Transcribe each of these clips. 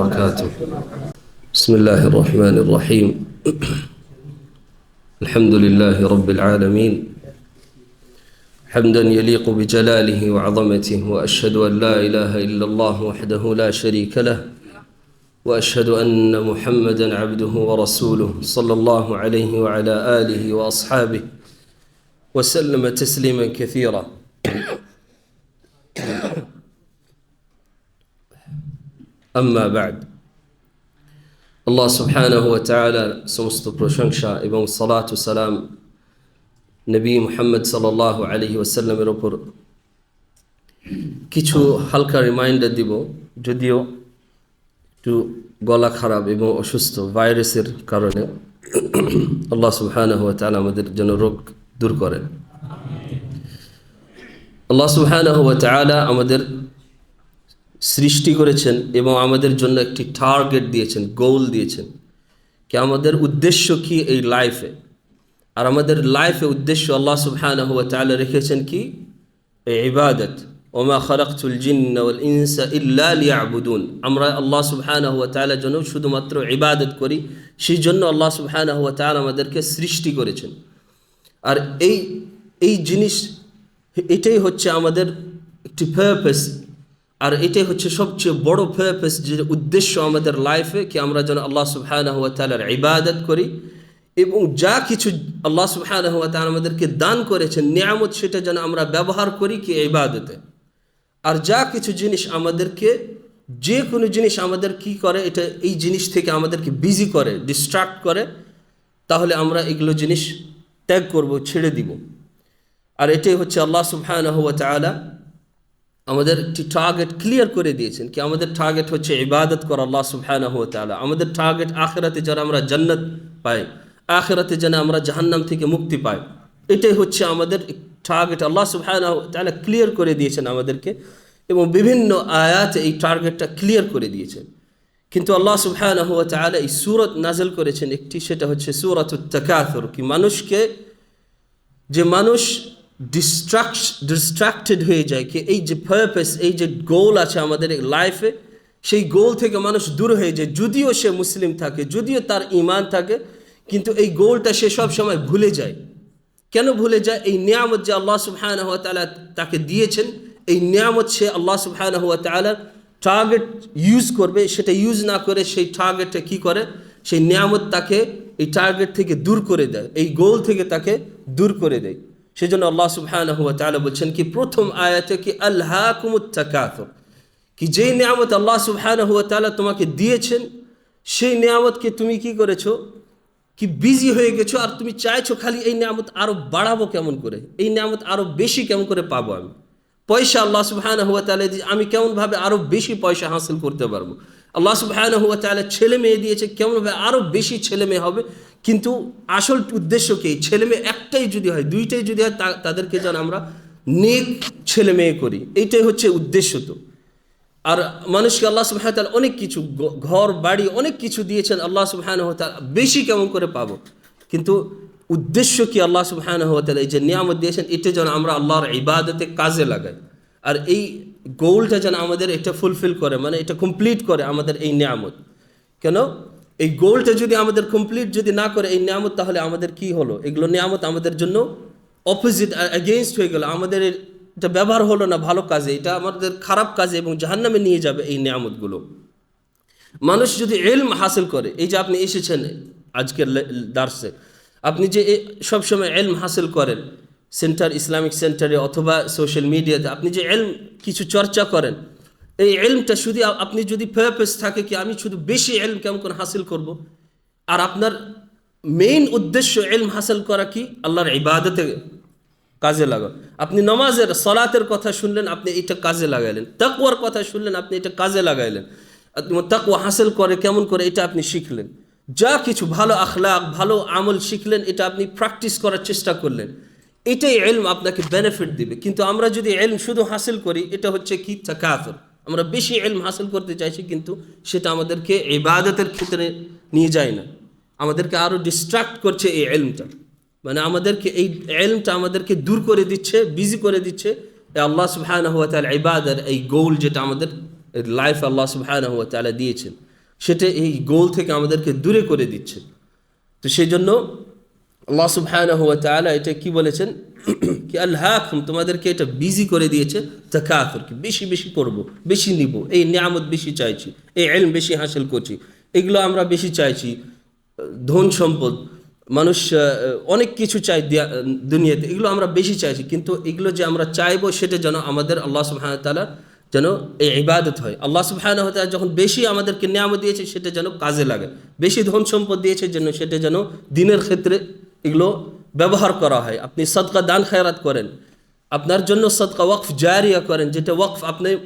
وبركاته. بسم الله الرحمن الرحيم. الحمد لله رب العالمين. حمدا يليق بجلاله وعظمته وأشهد أن لا إله إلا الله وحده لا شريك له وأشهد أن محمدا عبده ورسوله صلى الله عليه وعلى آله وأصحابه وسلم تسليما كثيرا. আম্মা বাদ আল্লাহ সুবহানাহু ওয়া তাআলার সমস্ত প্রশংসা এবং সালাতু সালাম নবী মুহাম্মদ সাল্লাল্লাহু আলাইহি ওয়াসাল্লামের ওপর কিছু হালকা রিমাইন্ডার দিব যদিও একটু গলা খারাপ এবং অসুস্থ ভাইরাসের কারণে আল্লাহ সুবহানাহু ওয়া তাআলা আমাদের জন্য রোগ দূর করেন আল্লাহ সুবহানাহু ওয়া তাআলা আমাদের সৃষ্টি করেছেন এবং আমাদের জন্য একটি টার্গেট দিয়েছেন গোল দিয়েছেন। কি আমাদের উদ্দেশ্য কি এই লাইফে আর আমাদের লাইফে উদ্দেশ্য আল্লাহ সুবহানাহু ওয়া তাআলা রেখেছেন কি? এই ইবাদত। ওমা খালাকতুল জিন্না ওয়াল ইনসা ইল্লা লিয়াবুদুন। আমরা আল্লাহ সুবহানাহু ওয়া জন্য শুধুমাত্র ইবাদত করি সেই জন্য আল্লাহ সুবহানাহু ওয়া তাআলা আমাদেরকে সৃষ্টি করেছেন। আর এই এই জিনিস, এটাই হচ্ছে আমাদের একটি পারপাস আর এটাই হচ্ছে সবচেয়ে বড় পারপাস যে উদ্দেশ্য আমাদের লাইফে কি আমরা যেন আল্লাহ সুবহানাহু ওয়া তাআলার ইবাদত করি এবং যা কিছু আল্লাহ সুবহানাহু ওয়া তাআলা আমাদেরকে দান করেছেন, নিয়ামত সেটা যেন আমরা ব্যবহার করি কি ইবাদতে। আর যা কিছু জিনিস আমাদেরকে, যে কোনো জিনিস আমাদের কি করে, এটা এই জিনিস থেকে আমাদেরকে বিজি করে ডিস্ট্রাক্ট করে, তাহলে আমরা এগুলো জিনিস ত্যাগ করব, ছেড়ে দিব। আর এটাই হচ্ছে আল্লাহ সুবহানাহু ওয়া তাআলা আমাদের একটি টার্গেট ক্লিয়ার করে দিয়েছেন কি আমাদের টার্গেট হচ্ছে ইবাদত করা আল্লাহ সুবহানাহু ওয়া তাআলা। আমাদের টার্গেট আখেরাতে যেন আমরা জান্নাত পাই, আখেরাতে যেন আমরা জাহান্নাম থেকে মুক্তি পাই। এটাই হচ্ছে আমাদের টার্গেট আল্লাহ সুবহানাহু ওয়া তাআলা ক্লিয়ার করে দিয়েছেন আমাদেরকে এবং বিভিন্ন আয়াতে এই টার্গেটটা ক্লিয়ার করে দিয়েছেন। কিন্তু আল্লাহ সুবহানাহু ওয়া তাআলা এই সূরত নাজল করেছেন একটি, সেটা হচ্ছে সূরাতুত তাকাথুর কি মানুষকে, যে মানুষ ডিস্ট্রাক্ট ডিস্ট্রাক্টেড হয়ে যায় কি এই যে পারপাস এই যে গোল আছে আমাদের লাইফে সেই গোল থেকে মানুষ দূর হয়ে যায়। যদিও সে মুসলিম থাকে, যদিও তার ইমান থাকে, কিন্তু এই গোলটা সে সব সময় ভুলে যায়। কেন ভুলে যায়? এই নিয়ামত যে আল্লাহ সুবহানাহু ওয়া তাআলা তাকে দিয়েছেন, এই নিয়ামত সে আল্লাহ সুবহানাহু ওয়া তাআলার টার্গেট ইউজ করবে। সেটা ইউজ না করে সেই টার্গেটটা কি করে? সেই নিয়ামত তাকে এই টার্গেট থেকে দূর করে দেয়, এই গোল থেকে তাকে দূর করে দেয়। সেজন্য আল্লাহ সুবহানাহু ওয়া তাআলা বলছেন কি, প্রথম আয়াতে কি আল্লাহকুমুত তাকাতুর কি যেই নিয়ামত আল্লাহ সুবহানাহু ওয়া তাআলা তোমাকে দিয়েছেন, সেই নিয়ামতকে তুমি কি করেছ? কি বিজি হয়ে গেছো, আর তুমি চাইছো খালি এই নিয়ামত আরও বাড়াবো কেমন করে? এই নিয়ামত আরও বেশি কেমন করে পাবো আমি? পয়সা আল্লাহ সুবহানাহু ওয়া তাআলা দিয়ে আমি কেমনভাবে আরও বেশি পয়সা হাসিল করতে পারব? আল্লাহ সুবহানাহু ওয়া তাআলা ছেলে মেয়ে দিয়েছে, কেমনভাবে আরও বেশি ছেলে মেয়ে হবে? কিন্তু আসল উদ্দেশ্য কি? ছেলে মেয়ে একটাই যদি হয়, দুইটাই যদি হয় তাদেরকে যেন আমরা নেক ছেলে মেয়ে করি। এইটাই হচ্ছে উদ্দেশ্য তো। আর মানুষকে আল্লাহ সুবহানাহু তাআলা অনেক কিছু ঘর, বাড়ি অনেক কিছু দিয়েছেন, আল্লাহ সুবহানাহু তাআলা বেশি কেমন করে পাবো? কিন্তু উদ্দেশ্য কি আল্লাহ সুবহানাহু তাআলা এই যে নিয়ামত দিয়েছেন, এটা যেন আমরা আল্লাহর ইবাদতে কাজে লাগাই। আর এই গোলটা যেন আমাদের এটা ফুলফিল করে মানে এটা কমপ্লিট করে আমাদের এই নিয়ামত। কেন? এই গোলটা যদি আমাদের কমপ্লিট যদি না করে, এই নিয়ামত তাহলে আমাদের কি হলো? এগুলো নিয়ামত আমাদের জন্য অপোজিট অ্যাগেনস্ট হয়ে গেল। আমাদের এটা ব্যবহার হলো না ভালো কাজে, এটা আমাদের খারাপ কাজে এবং জাহান্নামে নিয়ে যাবে এই নিয়ামতগুলো। মানুষ যদি এলম হাসিল করে, এই যে আপনি এসেছেন আজকের দার্সে, আপনি যে সবসময় এলম হাসিল করেন সেন্টার ইসলামিক সেন্টারে অথবা সোশ্যাল মিডিয়াতে আপনি যে এলম কিছু চর্চা করেন এই এলমটা শুধু আপনি যদি পারপাস থাকে কি, আমি শুধু বেশি এলম কেমন করে হাসিল করব? আর আপনার মেইন উদ্দেশ্য এলম হাসিল করা কি? আল্লাহর ইবাদতে কাজে লাগা আপনি নমাজের, সলাতের কথা শুনলেন, আপনি এটা কাজে লাগাইলেন। তাকুয়ার কথা শুনলেন, আপনি এটা কাজে লাগাইলেন। তাকুয়া হাসিল করে, কেমন করে, এটা আপনি শিখলেন। যা কিছু ভালো আখলাক, ভালো আমল শিখলেন, এটা আপনি প্র্যাকটিস করার চেষ্টা করলেন। এটাই এলম আপনাকে বেনিফিট দিবে। কিন্তু আমরা যদি এলম শুধু হাসিল করি, এটা হচ্ছে কি? তাকাতর। আমরা বেশি এলম হাসিল করতে চাইছি, কিন্তু সেটা আমাদেরকে ইবাদতের ক্ষেত্রে নিয়ে যায় না। আমাদেরকে আরও ডিস্ট্রাক্ট করছে এই এলমটা মানে আমাদেরকে এই এলমটা আমাদেরকে দূর করে দিচ্ছে বিজি করে দিচ্ছে। আল্লাহ সুবহানাহু ওয়া তাআলা ইবাদার এই গোল যেটা আমাদের লাইফ আল্লাহ সুবহানাহু ওয়া তাআলা দিয়েছেন, সেটা এই গোল থেকে আমাদেরকে দূরে করে দিচ্ছে। তো সেই জন্য আল্লাহ সুবহানাহু ওয়া তাআলা এটা কি বলেছেন? কি আল্লাহকুম তোমাদেরকে এটা বিজি করে দিয়েছে তাকাথুর কি, বেশি বেশি করব, বেশি নিব, এই নিয়ামত বেশি চাইছি, এই ইলম বেশি হাসিল করছি, এগুলো আমরা বেশি চাইছি, ধন সম্পদ, মানুষ অনেক কিছু চাই দুনিয়াতে, এগুলো আমরা বেশি চাইছি, কিন্তু এগুলো যে আমরা চাইব সেটা যেন আমাদের আল্লাহ সুবহানাহু ওয়া তাআলা যেন এই ইবাদত হয়। আল্লাহ তাআলা যখন বেশি আমাদেরকে নিয়ামত দিয়েছে সেটা যেন কাজে লাগে, বেশি ধন সম্পদ দিয়েছে যেন সেটা যেন দিনের ক্ষেত্রে এগুলো ব্যবহার করা হয়। আপনি সদকা দান খেরাত করেন। আপনার জন্য সদকা ওয়াকফ জারিয়া করেন, যেটা ওয়াকফ আপনি,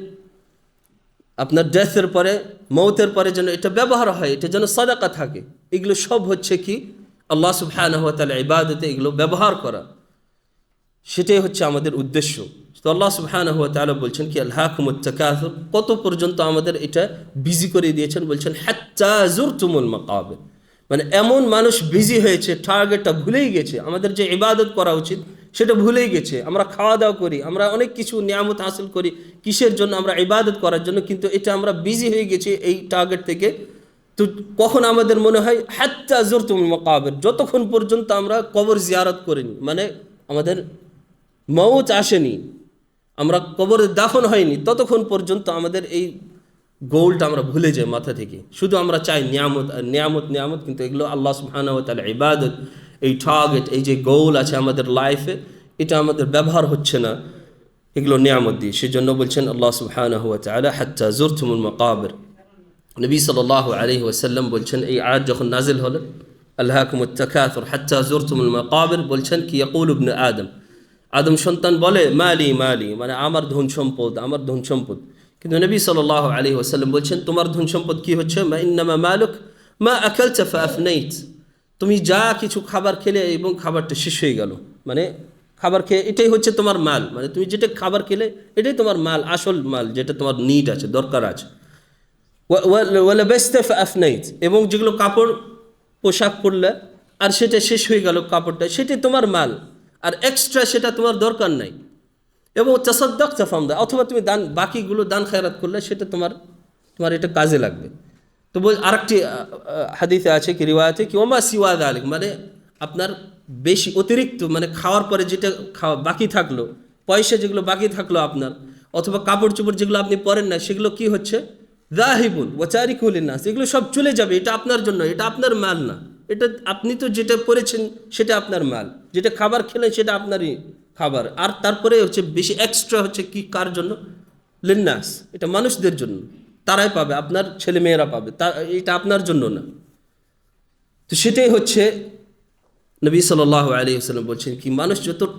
আপনার ডেথের পরে, মৌতের পরে যেন এটা ব্যবহার হয়, এটা যেন সাদাকা থাকে। এগুলো সব হচ্ছে কি? আল্লাহ সুবহানাহু ওয়া তাআলা ইবাদতে এগুলো ব্যবহার করা। সেটাই হচ্ছে আমাদের উদ্দেশ্য। তো আল্লাহ তাআলা বলছেন কি তাকাসুর কত পর্যন্ত আমাদের এটা বিজি করে দিয়েছেন, বলছেন, হাত্তা জুরতুমুল মাকাবির মানে এমন মানুষ বিজি হয়েছে টার্গেটটা ভুলেই গেছে। আমাদের যে ইবাদত করা উচিত, সেটা ভুলেই গেছে। আমরা খাওয়া দাওয়া করি, আমরা অনেক কিছু নিয়ামত হাসিল করি, কিসের জন্য আমরা ইবাদত করার জন্য, কিন্তু এটা আমরা বিজি হয়ে গেছি এই টার্গেট থেকে। তো কখন আমাদের মনে হয়, হাত্তা তুমি মাকাবির যতক্ষণ পর্যন্ত আমরা কবর জিয়ারত করিনি মানে আমাদের মৌত আসেনি, আমরা কবরে দাফন হয়নি, ততক্ষণ পর্যন্ত আমাদের এই গোলটা আমরা ভুলে যাই মাথা থেকে। শুধু আমরা চাই নিয়ামত নিয়ামত নিয়ামত কিন্তু এগুলো আল্লাহ সুবহানাহু ওয়া তাআলা ইবাদত, এই টার্গেট এই যে গোল আছে আমাদের লাইফে এটা আমাদের ব্যবহার হচ্ছে না। এগুলো নিয়ামত দিয়ে। সেজন্য বলছেন আল্লাহ সুবহানাহু ওয়া তাআলা, হাত্তা জুরতুমুল মাকাবির। নবী সাল্লাল্লাহু আলাইহি ওয়াসাল্লাম বলছেন, এই আয়াত যখন নাজিল হলো আল্লাহকুমুত তাকাসুর, হাত্তা জুরতুমুল মাকাবির, বলছেন কি, ইয়াকুল ইবনে আদম। আদম সন্তান বলে, মালি মালি মানে আমার ধন সম্পদ, আমার ধন সম্পদ। কিন্তু নবী সাল্লাল্লাহু আলী ওয়াসাল্লাম বলছেন, তোমার ধন সম্পদ কি হচ্ছে? মা ইন্নামা মালুক, মা আকালতা ফাআফনাইত। তুমি যা কিছু খাবার খেলে এবং খাবারটা শেষ হয়ে গেল। মানে খাবার খেয়ে, এটাই হচ্ছে তোমার মাল। মানে তুমি যেটা খাবার খেলে, এটাই তোমার মাল, আসল মাল যেটা তোমার নিড আছে, দরকার আছে। ওয়ালাবাস্তা আফনাইত এবং যেগুলো কাপড়, পোশাক পরলে, আর সেটা শেষ হয়ে গেল কাপড়টা, সেটাই তোমার মাল। আর এক্সট্রা সেটা তোমার দরকার নাই। এবং তাসাদ্দাক তাফামদা অথবা তুমি দান বাকিগুলো দান খায়রাত করলে সেটা তোমার তোমার এটা কাজে লাগবে। তো বল আরেকটি আহ, আছে কি রিওয়ায়াতে কি ওমা সিওয়াদ আলিক মানে আপনার বেশি অতিরিক্ত মানে খাওয়ার পরে যেটা খাওয়া বাকি থাকল পয়সা যেগুলো বাকি থাকল আপনার অথবা কাপড় চোপড় যেগুলো আপনি পরেন না সেগুলো কি হচ্ছে? রাহিবুল ওয়াচারিকুল নাস এগুলো সব চলে যাবে এটা আপনার জন্য এটা আপনার মাল না। এটা আপনি তো যেটা পরেছেন সেটা আপনার মাল। যেটা খাবার খেলেন সেটা আপনারই। খাবার। আর তারপরে হচ্ছে বেশি এক্সট্রা হচ্ছে কি, কার জন্য? লিন্নাস। এটা মানুষদের জন্য। তারাই পাবে, আপনার ছেলে মেয়েরা পাবে। তা, এটা আপনার জন্য না। তো সেটাই হচ্ছে নবী সাল্লাহ আলী সাল্লাম বলছেন কি, মানুষ যত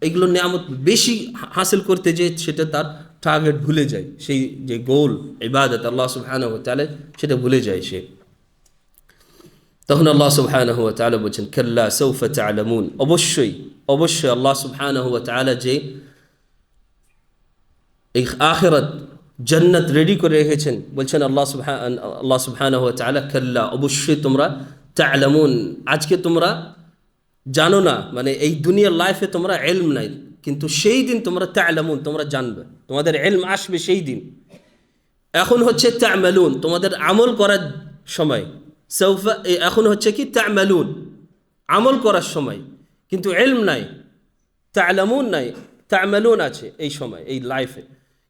এগুলো নিয়ামত বেশি হাসিল করতে যে সেটা তার টার্গেট ভুলে যায়। সেই যে গোল ইবাদত আল্লাহ সুবহানাহু ওয়া তাআলা, সেটা ভুলে যায় সে। তখন আল্লাহ সুবহানাহু তাআলা বলছেন, কাল্লা সাউফা তা'লামুন। অবশ্যই অবশ্যই আল্লাহ সুবহানাহু তাআলা যে এই আখিরাত জান্নাত রেডি করে রেখেছেন, বলছেন আল্লাহ সুবহান আল্লাহ সুবহানাহু ওয়া তাআলা, কাল্লা, অবশ্যই তোমরা তা'লামুন। আজকে তোমরা জানো না মানে এই দুনিয়ার লাইফে তোমরা এলম নাই, কিন্তু সেই দিন তোমরা তা'লামুন, তোমরা জানবে। তোমাদের এলম আসবে সেই দিন। এখন হচ্ছে তা'মালুন, তোমাদের আমল করার সময়। সৌফা এখন হচ্ছে কি তা'মালুন, আমল করার সময়। কিন্তু এলম নাই, তা'লামুন নাই, তা'মালুন আছে এই সময়, এই লাইফে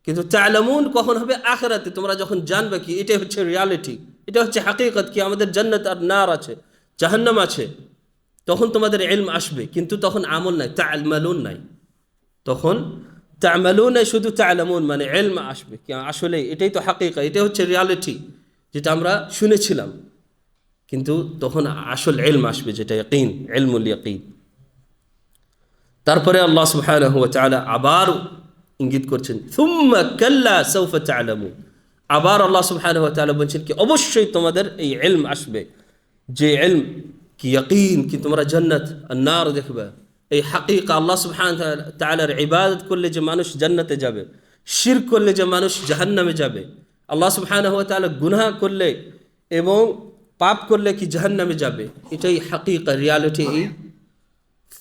কিন্তু তা'লামুন কখন হবে? আখেরাতে। তোমরা যখন জানবে কি, এটাই হচ্ছে রিয়ালিটি এটা হচ্ছে হাকিকত কি, আমাদের জান্নাত আর নার আছে, জাহান্নাম আছে। তখন তোমাদের এলম আসবে, কিন্তু তখন আমল নাই, তা'মালুন নাই। তখন তা'মালুন নাই, শুধু তা'লামুন মানে এলম আসবে। আসলে এটাই তো হাকিকা এটাই হচ্ছে রিয়ালিটি যেটা আমরা শুনেছিলাম। কিন্তু তখন আসল এলম আসবে যেটা ইয়াকিন এলমুল ইয়াকিন। তারপরে আল্লাহ সুবহানাহু ওয়া তাআলা আবার ইঙ্গিত করছেন আবার আল্লাহ সুবহানাহু ওয়া বলছেন কি, অবশ্যই তোমাদের এই এলম আসবে। যে এলম কি ইয়াকিন, কি তোমরা জান্নাত আর নার দেখবে। এই হাকিকা আল্লাহ সুবহানাহু ওয়া তাআলার ইবাদত করলে যে মানুষ জান্নাতে যাবে শির করলে যে মানুষ জাহান্নামে যাবে। আল্লাহ সুবহানাহু ওয়া তাআলা গুনাহ করলে এবং পাপ করলে কি জাহান্নামে যাবে এটাই হাকিকা রিয়ালিটি এই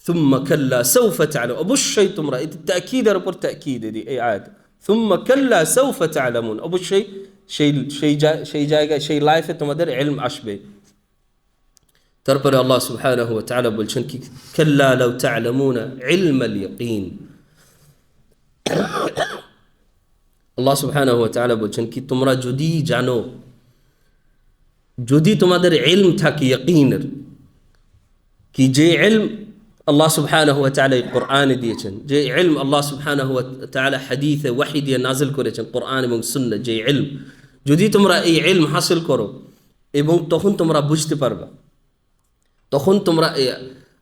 ثم كلا سوف تعلم অবশ্যই তোমরা এতে তাকিদের উপর তাকিদ দি এই আয়াত ثم كلا سوف تعلمون অবশ্যই সেই সেই জায়- সেই জায়গায় সেই লাইফে তোমাদের এলম আসবে তারপরে আল্লাহ সুবহানাহু ওয়া তাআলা বলছেন কি কাল্লা লাউ তা'লামুনা ইলমাল ইয়াকিন আল্লাহ সুবহানাহু ওয়া তাআলা বলছেন কি তোমরা যদি জানো যদি তোমাদের এলম থাকে ইয়াকিনের, কি যে এলম আল্লাহ সুবহানাহু ওয়া তাআলা কোরআনে দিয়েছেন, যে ইলম আল্লাহ সুবহানাহু ওয়া তাআলা হাদিসে ওয়াহি দিয়ে নাজিল করেছেন, কোরআন এবং সুন্নাহ, যে ইলম। যদি তোমরা এই ইলম হাসিল করো এবং তখন তোমরা বুঝতে পারবা, তখন তোমরা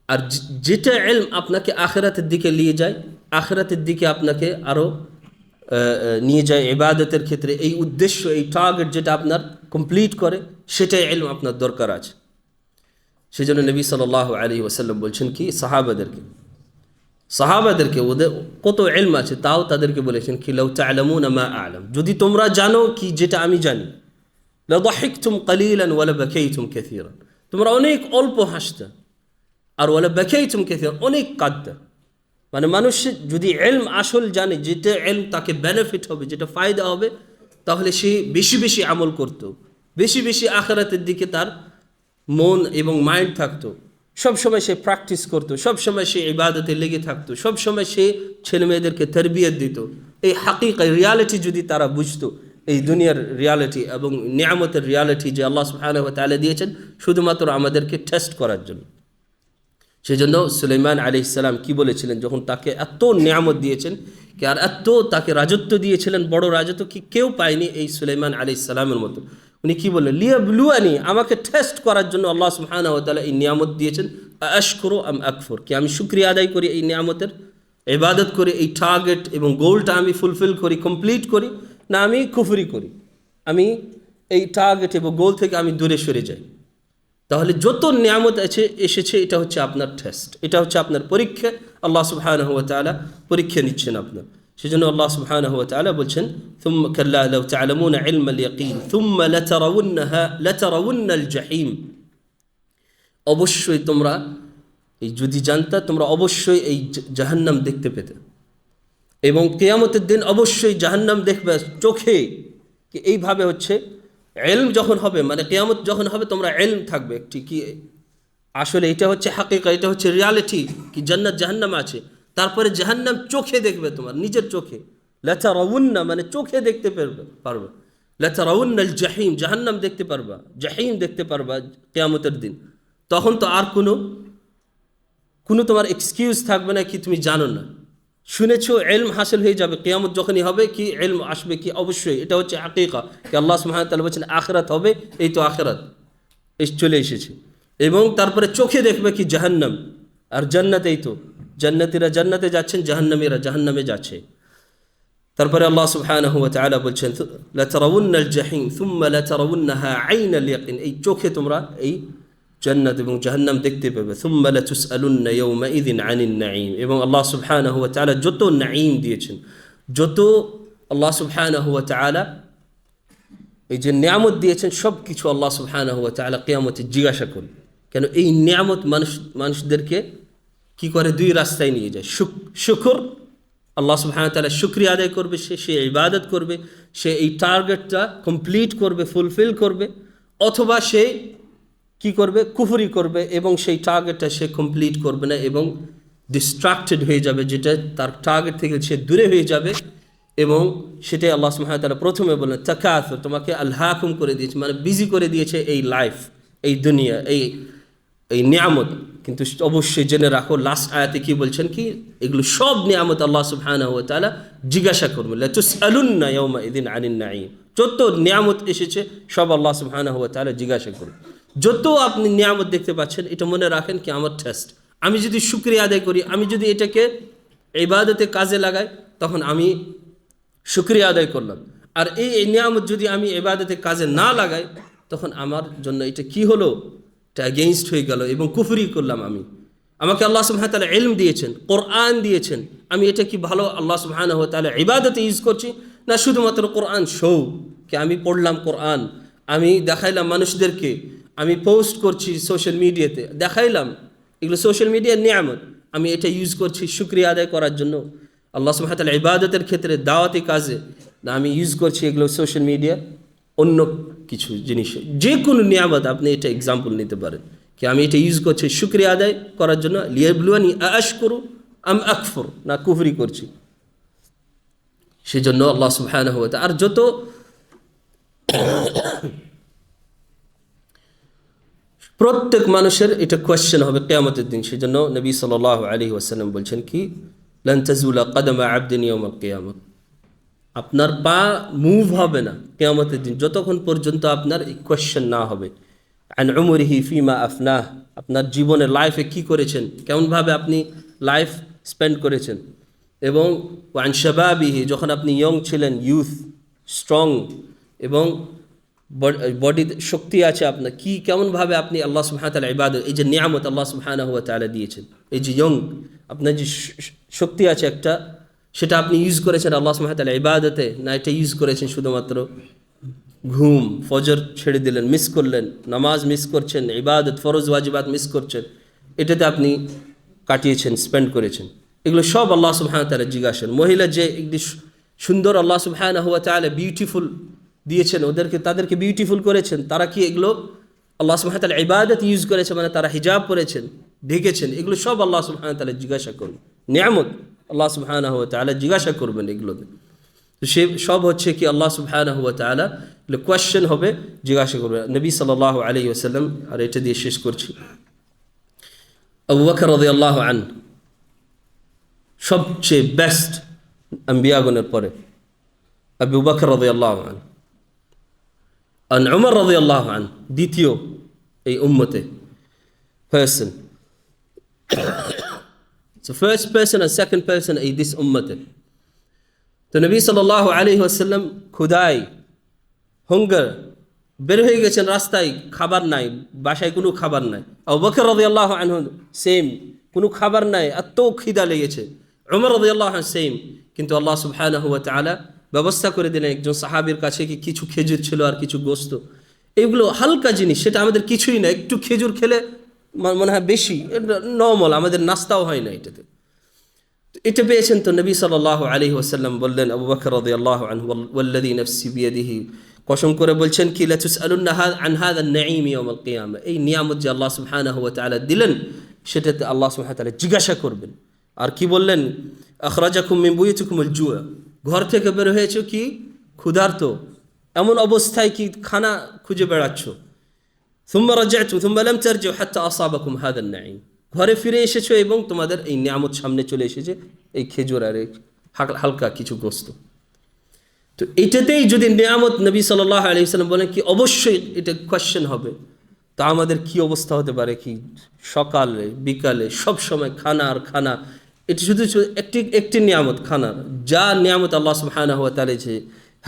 আর যেটা এলম আপনাকে আখেরাতের দিকে নিয়ে যায়, আখেরাতের দিকে আপনাকে আরও নিয়ে যায় ইবাদতের ক্ষেত্রে, এই উদ্দেশ্য, এই টার্গেট যেটা আপনার কমপ্লিট করে, সেটাই এলম আপনার দরকার আছে। সেই জন্য নবী সাল আলী ওসাল্লাম বলছেন কি, সাহাবাদেরকে সাহাবাদেরকে ওদের কত এলম আছে তাও তাদেরকে বলেছেন কি, লাউ তা'লামুন মা আ'লাম। যদি তোমরা জানো কি যেটা আমি জানি, লাদাহিকতুম কালিলান ওয়ালা বাকাইতুম কাসীরান। তোমরা অনেক অল্প হাসতে, আর ওয়ালা বাকাইতুম কাসীরান, অনেক কাঁদতে। মানে মানুষ যদি এলম আসল জানে যেটা এলম তাকে বেনিফিট হবে, যেটা ফায়দা হবে, তাহলে সে বেশি বেশি আমল করত। বেশি বেশি আখেরাতের দিকে তার মন এবং মাইন্ড থাকতো। সব সময় সে প্র্যাকটিস করতো, সব সময় সে ইবাদতে লেগে থাকতো, সব সময় সে ছেলে মেয়েদেরকে তরবিয়ত দিত। এই হাকিক রিয়ালিটি যদি তারা বুঝতো, এই দুনিয়ার রিয়ালিটি এবং নিয়ামতের রিয়ালিটি যে আল্লাহ ওয়া তাআলা দিয়েছেন, শুধুমাত্র আমাদেরকে টেস্ট করার জন্য। সেজন্য সুলাইমান আলি ইসলাম কি বলেছিলেন? যখন তাকে এত নিয়ামত দিয়েছেন কি আর এত তাকে রাজত্ব দিয়েছিলেন, বড় রাজত্ব কি কেউ পায়নি এই সুলাইমান আলি ইসলামের মতো। উনি কি বললেন? লিয়া ব্লুয়ানি আমাকে টেস্ট করার জন্য আল্লাহ তাআলা এই নিয়ামত দিয়েছেন। আশকুরু আম আকফর? কি আমি শুক্রিয়া আদায় করি এই নিয়ামতের? ইবাদত করি এই টার্গেট এবং গোলটা আমি ফুলফিল করি কমপ্লিট করি? না, আমি কুফরি করি। আমি এই টার্গেট এবং গোল থেকে আমি দূরে সরে যাই। তাহলে যত নিয়ামত আছে এসেছে এটা হচ্ছে আপনার টেস্ট এটা হচ্ছে আপনার পরীক্ষা আল্লাহ সুবহানাহু ওয়া তাআলা পরীক্ষা নিচ্ছেন আপনার সেজন্য আল্লাহ সুবহানাহু ওয়া তাআলা বলছেন ثم كلا لو تعلمون علم اليقين ثم لترونها لترون الجحيم অবশ্যই তোমরা এই যদি জানতা তোমরা অবশ্যই এই জ- জাহান্নাম দেখতে পেতে এবং কেয়ামতের দিন অবশ্যই জাহান্নাম দেখবে চোখে কি এইভাবে হচ্ছে এলম যখন হবে মানে কেয়ামত যখন হবে, তোমরা এলম থাকবে একটি কি? আসলে এটা হচ্ছে হাকিকা, এটা হচ্ছে রিয়ালিটি কি জান্নাত জাহান্নাম আছে। তারপরে জাহান্নাম চোখে দেখবে তোমার, নিজের চোখে। লেথা রউন্না মানে চোখে দেখতে পারবে পারবে। লেথা রউন্নাল জাহিম জাহান্নাম দেখতে পারবা, জাহিম দেখতে পারবা কেয়ামতের দিন। তখন তো আর কোনো কোনো তোমার এক্সকিউজ থাকবে না কি তুমি জানো না। শুনেছো, এলম হাসিল হয়ে যাবে। কেয়ামত যখনই হবে, কি এলম আসবে কি? অবশ্যই, এটা হচ্ছে হাকিকা কি আল্লাহ তাআলা বলছেন, আখরাত হবে, এই তো আখরাত। এই চলে এসেছে। এবং তারপরে চোখে দেখবে কি? জাহান্নাম। আর জান্নাতেই তো। জান্নাতীরা জান্নাতে যাচ্ছেন, জাহান্নামীরা জাহান্নামে যাচ্ছে। তারপরে আল্লাহ সুবহানাহু ওয়া তাআলা বলছেন লাতারাউন্নাল জাহিম থুম্মা লাতারাউন্নাহা আইনাল ইয়াকিন। এই চোখে তোমরা এই জান্নাত এবং জাহান্নাম দেখতে পাবে। থুম্মা লাতুসআলুন্না ইয়াউমাইযিন আনিন নাঈম। এবং আল্লাহ সুবহানাহু ওয়া তাআলা যত নাঈম দিয়েছেন, যত আল্লাহ সুবহানাহু ওয়া তাআলা এই যে নিয়ামত দিয়েছেন সব কিছু আল্লাহ সুবহানাহু ওয়া তাআলা কিয়ামতে জিজ্ঞাসা করবে। কেন এই নিয়ামত মানুষ, মানুষদেরকে কি করে? দুই রাস্তায় নিয়ে যায়। শুক, শুকর, আল্লাহ সুবহানাহু ওয়া তাআলা শুকরিয়া আদায় করবে, সে সে ইবাদত করবে, সে এই টার্গেটটা কমপ্লিট করবে ফুলফিল করবে, অথবা সে কি করবে? কুফরি করবে এবং সেই টার্গেটটা সে কমপ্লিট করবে না এবং ডিস্ট্রাক্টেড হয়ে যাবে, যেটা তার টার্গেট থেকে সে দূরে হয়ে যাবে এবং সেটাই আল্লাহ তারা প্রথমে বললেন তাকাত তোমাকে আল্লাহকুম করে দিয়েছে মানে বিজি করে দিয়েছে এই লাইফ এই দুনিয়া, এই এই নিয়ামত। কিন্তু অবশ্যই জেনে রাখো লাস্ট আয়াতে কি বলছেন কি? এগুলো সব নিয়ামত আল্লাহ সুবহানাহু ওয়া তাআলা জিজ্ঞাসা করবে। লাতুসআলুন্না ইয়াউমা ইদিন আনিন নাঈম। যত নিয়ামত এসেছে, সব আল্লাহ সুবহানাহু ওয়া তাআলা জিজ্ঞাসা করবে। যত আপনি নিয়ামত দেখতে পাচ্ছেন, এটা মনে রাখেন কি আমার টেস্ট আমি যদি শুক্রিয়া আদায় করি, আমি যদি এটাকে ইবাদতে কাজে লাগাই, তখন আমি শুক্রিয়া আদায় করলাম। আর এই নিয়ামত যদি আমি এবাদতে কাজে না লাগাই, তখন আমার জন্য এটা কি হলো? এটা এগেইনস্ট হয়ে গেল এবং কুফরি করলাম আমি। আমাকে আল্লাহ সুবহানাহু ওয়া তাআলা ইলম দিয়েছেন, কোরআন দিয়েছেন। আমি এটা কি ভালো? আল্লাহ সুবহানাহু ওয়া তাআলা ইবাদতে ইউজ করছি? না, শুধুমাত্র কোরআন শো কি আমি পড়লাম কোরআন, আমি দেখাইলাম মানুষদেরকে। আমি পোস্ট করছি সোশ্যাল মিডিয়াতে দেখাইলাম, এগুলো সোশ্যাল মিডিয়ার নিয়ামত। আমি এটা ইউজ করছি শুক্রিয়া আদায় করার জন্য। আল্লাহ তাআলা ইবাদতের ক্ষেত্রে দাওয়াতি কাজে না, আমি ইউজ করছি এগুলো সোশ্যাল মিডিয়া অন্য কিছু জিনিস। যে কোনো নিয়ামত আপনি এটা এক্সাম্পল নিতে পারেন। কি আমি এটা ইউজ করছি শুক্রিয়া আদায় করার জন্য লিয়াবলুয়ানি আশ করু আমি আকফর না কুফরি করছি। সেজন্য আল্লাহ ওয়া তাআলা, আর যত প্রত্যেক মানুষের এটা কোয়েশ্চেন হবে কেয়ামতের দিন। সেই জন্য নবী সাল্লাল্লাহু আলাইহি ওয়াসাল্লাম বলছেন কি তাজুলা কদমা আবদিন কিয়ামত। আপনার পা মুভ হবে না কেয়ামতের দিন, যতক্ষণ পর্যন্ত আপনার এই কোয়েশ্চেন না হবে। আন উমরিহি ফিমা আফনাহ। আপনার জীবনে লাইফে কি করেছেন? কেমনভাবে আপনি লাইফ স্পেন্ড করেছেন? এবং ওয়ান শাবাবিহি, যখন আপনি ইয়ং ছিলেন ইউথ স্ট্রং এবং বডি শক্তি আছে আপনার। কি, কেমনভাবে আপনি আল্লাহ তাআলা ইবাদত, এই যে নিয়ামত আল্লাহ সুবহানাহু ওয়া তাআলা দিয়েছেন, এই যে ইয়ং আপনার যে শক্তি আছে একটা, সেটা আপনি ইউজ করেছেন আল্লাহ তাআলা ইবাদতে, না এটা ইউজ করেছেন শুধুমাত্র ঘুম, ফজর ছেড়ে দিলেন মিস করলেন, নামাজ মিস করছেন, ইবাদত, ফরজ, ওয়াজিবাত মিস করছেন, এটাতে আপনি কাটিয়েছেন স্পেন্ড করেছেন। এগুলো সব আল্লাহ তাআলা জিজ্ঞাসেন মহিলা যে একটি সুন্দর আল্লাহ সুবহানাহু ওয়া তাআলা বিউটিফুল দিয়েছেন, ওদেরকে, তাদেরকে বিউটিফুল করেছেন। তারা কি এগুলো? আল্লাহ তাআলা ইবাদত ইউজ করেছে মানে তারা হিজাব পরেছেন, ঢেকেছেন। এগুলো সব আল্লাহ ওয়া জিজ্ঞাসা করবেন নিয়ামত আল্লাহ সুবহানাহু তাআলা জিজ্ঞাসা করবেন এগুলোতে তো সে, সব হচ্ছে কি আল্লাহ সুবহানাহু তাআলা এগুলো কোয়েশ্চেন হবে, জিজ্ঞাসা করবে। নবী সাল্লাল্লাহু আলাইহি ওয়াসাল্লাম, আর এটা দিয়ে শেষ করছি। আবু বকর রাদিয়াল্লাহু আন সবচেয়ে বেস্ট আম্বিয়াগণের পরে, আবু বকর রাদিয়াল্লাহু আন আন উমর রাদিয়াল্লাহু আন দ্বিতীয় এই উম্মতে, person. So, first person and second person এই this উম্মতে। তো নবী সাল্লাল্লাহু আলাইহি ওয়াসাল্লাম ক্ষুদাই হুঙ্গার বের হয়ে গেছেন রাস্তায়, খাবার নাই, বাসায় কোনো খাবার নাই। আবু বকর রাদিয়াল্লাহু আনহু সেম কোনো খাবার নাই, এত খিদা লেগেছে। উমর রাদিয়াল্লাহু আনহু সেম কিন্তু আল্লাহ সুবহানাহু ওয়া তাআলা ব্যবস্থা করে দিলেন একজন সাহাবীর কাছে কি কিছু খেজুর ছিল আর কিছু গোস্ত। এগুলো হালকা জিনিস, সেটা আমাদের কিছুই না, একটু খেজুর খেলে মনে হয় বেশি নর্মাল আমাদের নাস্তাও হয় না এটাতে। এটা পেয়েছেন তো নবী সাল্লাল্লাহু আলাইহি ওয়াসাল্লাম বললেন, আবু বকর রাদিয়াল্লাহু আনহু ওয়াল- ওয়াল্লাযী বিয়াদিহি। কসম করে বলছেন কি, লাতুসআলুন্না হা- আন হাযা আন-নাঈম ইয়াউমাল কিয়ামা। এই নিয়ামত যে আল্লাহ সুবহানাহু ওয়া তাআলা দিলেন, সেটাতে আল্লাহ সুবহানাহু ওয়া জিজ্ঞাসা করবেন। আর কি বললেন, আখরাজাকুম মিন বুয়ুতিকুমুল জুয়া। ঘর থেকে বের হয়েছো কি? ক্ষুধার্ত। এমন অবস্থায় কি খানা খুঁজে বেড়াচ্ছ? থুম্বা ঘরে ফিরে এসেছ এবং তোমাদের এই নিয়ামত সামনে চলে এসেছে, এই খেজুর আর হালকা কিছু গোস্ত। তো এটাতেই যদি নিয়ামত নবী সাল আলি সাল্লাম বলেন কি, অবশ্যই এটা কোয়েশ্চেন হবে। তা আমাদের কি অবস্থা হতে পারে কি? সকালে, বিকালে সব সময় খানা আর খানা এটা শুধু একটি একটি নিয়ামত, খানার। যা নিয়ামত আল্লাহ সুবহানাহু ওয়া তাআলা যে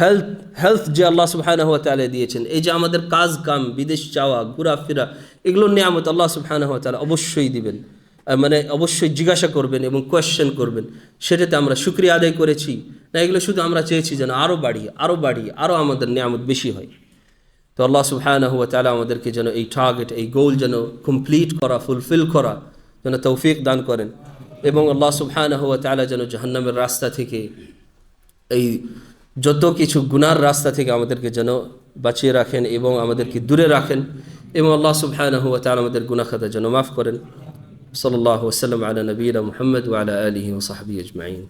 হেলথ হেলথ যে আল্লাহ সুবহানাহু হওয়া তাআলা দিয়েছেন, এই যে আমাদের কাজ কাম, বিদেশ যাওয়া, ঘোরাফেরা, এগুলো নিয়ামত আল্লাহ সুবহানাহু হওয়া তাআলা অবশ্যই দিবেন। মানে অবশ্যই জিজ্ঞাসা করবেন এবং কোয়েশ্চেন করবেন। সেটাতে আমরা শুক্রিয়া আদায় করেছি। না, এগুলো শুধু আমরা চেয়েছি যেন আরও বাড়ি আরও বাড়ি আরও আমাদের নিয়ামত বেশি হয়। তো আল্লাহ সুবহানাহু ওয়া তাআলা আমাদেরকে যেন এই টার্গেট এই গোল যেন কমপ্লিট করা ফুলফিল করা, যেন তৌফিক দান করেন। এবং আল্লাহ সুবহান হওয়া তালা যেন জাহান্নামের রাস্তা থেকে এই যত কিছু গুনার রাস্তা থেকে আমাদেরকে যেন বাঁচিয়ে রাখেন এবং আমাদেরকে দূরে রাখেন এবং আল্লাহ সুবহান হওয়া তালা আমাদের গুনাখাতা যেন মাফ করেন। সাল্লাহ সাল্লাম আলা নবিয়িনা মোহাম্মদ আলা আলিহি ও সাহাবি আজমাইন।